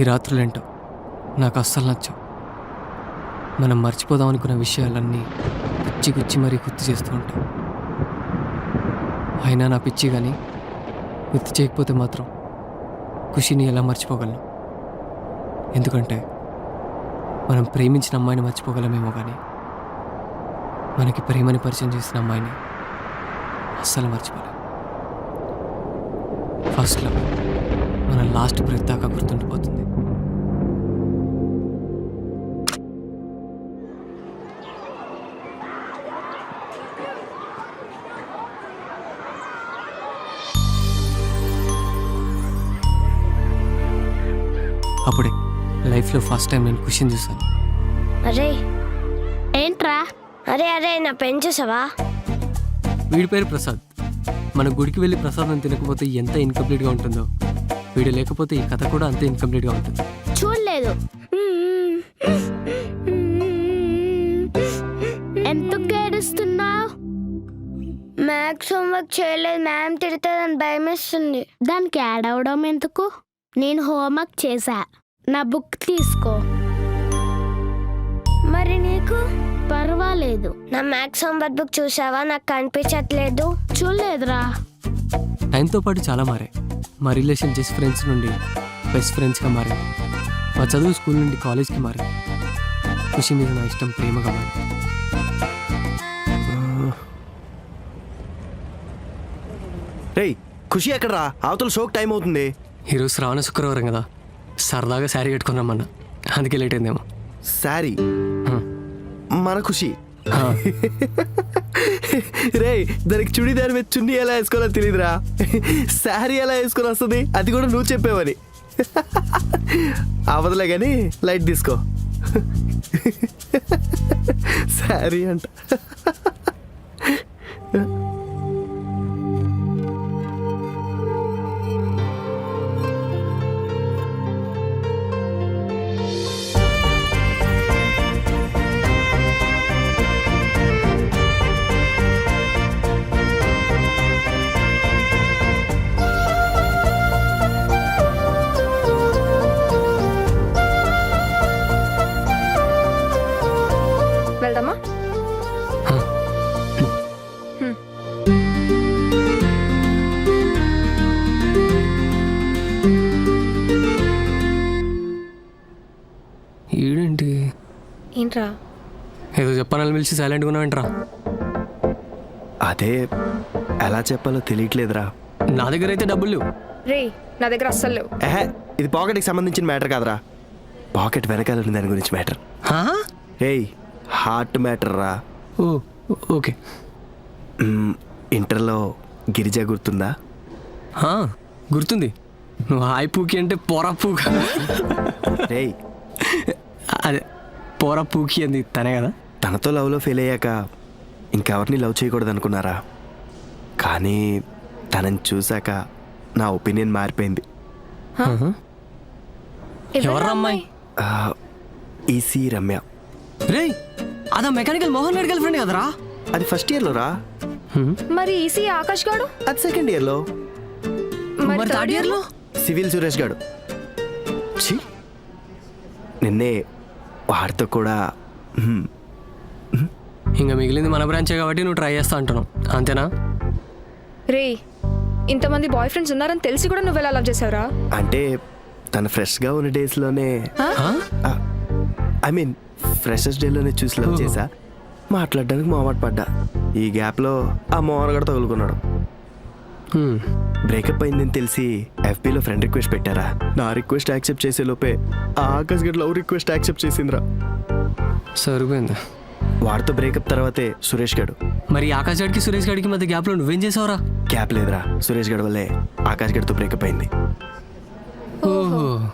ఈ రాత్రులేంటో? నాకు అస్సలు నచ్చవు. మనం మర్చిపోదాం అనుకున్న విషయాలన్నీ పిచ్చి గుచ్చి మరీ గుర్తు చేస్తూ ఉంటాం. అయినా నా పిచ్చి కానీ గుర్తు చేయకపోతే మాత్రం ఖుషిని ఎలా మర్చిపోగలను? ఎందుకంటే మనం ప్రేమించిన అమ్మాయిని మర్చిపోగలమేమో కానీ మనకి ప్రేమని పరిచయం చేసిన అమ్మాయిని అస్సలు మర్చిపోలేం. లవ్ మన లాస్ట్ బ్రేక్ దాకా గుర్తుండిపోతుంది. అప్పుడే లైఫ్లో ఫస్ట్ టైం నేను ఖుషిని చూశాను. అరే ఏంట్రా? అరే అరే నా పెన్ చూసావా? వీడి పేరు ప్రసాద్. మన గుడికి వెళ్ళి ప్రసాదం తినకపోతే ఎంత ఇన్కంప్లీట్గా ఉంటుందో. వీడు లేకపోతే ఈ కథ కూడా అంతే ఇన్కంప్లీట్గా ఉంటుంది. చూడలేదు. ఎందుకు ఏడుస్తున్నావు? మ్యాథ్స్ హోంవర్క్ చేయలేదు మ్యామ్ తిడుతుందని భయం వేస్తుంది దానికి యాడ్ అవడం ఎందుకు? నేను హోంవర్క్ చేశా. నా బుక్ తీసుకో. మరి నీకు? పర్వాలేదు. నా మ్యాథ్స్ హోంవర్క్ బుక్ చూసావా నాకు కనిపించట్లేదు. చూడలేదురా. టైంతో పాటు చాలా మారాయి మా రిలేషన్ జస్ట్ ఫ్రెండ్స్ నుండి బెస్ట్ ఫ్రెండ్స్గా మారింది మా చదువు స్కూల్ నుండి కాలేజ్కి మారింది ఖుషి మీద నా ఇష్టం ప్రేమగా మారింది రేయ్ ఖుషి ఎక్కడరా? అవతల షోక్ టైం అవుతుంది. ఈరోజు శ్రావణ శుక్రవారం కదా. సరదాగా శారీ కట్టుకుని రమ్మన్నా. అందుకే లేట్ అయిందేమో. శారీ. మన ఖుషి. రే రేయ్ దానికి చుడిదార్ మీద చున్నీ ఎలా వేసుకోవాలో తెలియదురా శారీ ఎలా వేసుకొని వస్తుంది అది కూడా నువ్వు చెప్పేవని. అవదలే కానీ లైట్ తీసుకో. శారీ అంట. ఈడేంటి? ఏంట్రా? ఏదో చెప్పాలని పిలిచి సైలెంట్గా ఉన్నావేంట్రా అదే ఎలా చెప్పాలో తెలియట్లేదురా. నా దగ్గర అయితే డబ్బులు లేవు. రే నా దగ్గర అస్సలు లేవు. ఇది పాకెట్కి సంబంధించిన మ్యాటర్ కాదురా. పాకెట్ వెనకాల ఉన్న దాని గురించి మ్యాటర్. హా? ఏయ్ హార్ట్ మ్యాటర్ రా ఓ ఓకే. ఇంటర్లో గిరిజ గుర్తుందా? గుర్తుంది. నువ్వు హాయ్ పూకి అంటే పోరా పూక. రేయ్. అదే పోరా పూకి అంది తనే కదా? తనతో లవ్లో ఫెయిల్ అయ్యాక ఇంకెవరిని లవ్ చేయకూడదు అనుకున్నారా కానీ తనని చూశాక నా ఒపీనియన్ మారిపోయింది. ఎవర్రా అమ్మాయి? ఈసీ రమ్య. రే అదా mechanical Mohan Reddy girlfriend కదరా? అది ఫస్ట్ ఇయర్లో రా మరి ఈసీ ఆకాష్ గాడు? అది సెకండ్ ఇయర్లో మరి థర్డ్ ఇయర్లో? సివిల్ సురేష్ గాడు. ఛీ! నిన్నే వాడితో కూడా ఇంకా మిగిలింది మన బ్రాంచే కాబట్టి నువ్వు ట్రై చేస్తా అంటున్నావు. అంతేనా? రే ఇంతమంది బాయ్ ఫ్రెండ్స్ ఉన్నారని తెలిసి కూడా నువ్వు ఎలా లవ్ చేసావురా? అంటే తను ఫ్రెష్గా ఉన్న డేస్లోనే? ఐ మీన్ ఫ్రెషర్స్ డేలోనే చూసి లవ్ చేసా మాట్లాడడానికి మొహమాట పడ్డా. ఈ గ్యాప్లో ఆ మోహన్ తగులుకున్నాడు. బ్రేకప్ అయిందని తెలిసి FB లో ఫ్రెండ్ రిక్వెస్ట్ పెట్టారా? నా రిక్వెస్ట్ యాక్సెప్ట్ చేసే లోపే ఆ ఆకాశ్ గడ్ లవ్ రిక్వెస్ట్ యాక్సెప్ట్ చేసిందిరా. సరిపోయింది. వాడితో బ్రేకప్ తర్వాతే సురేష్ గడు. మరి ఆకాశ్ గడికి సురేష్ గడికి మధ్య గ్యాప్లో నువ్వేం చేసావురా? గ్యాప్ లేదురా. సురేష్ గడ్ వల్లే ఆకాశ్ గడితో బ్రేకప్ అయింది. ఓహో.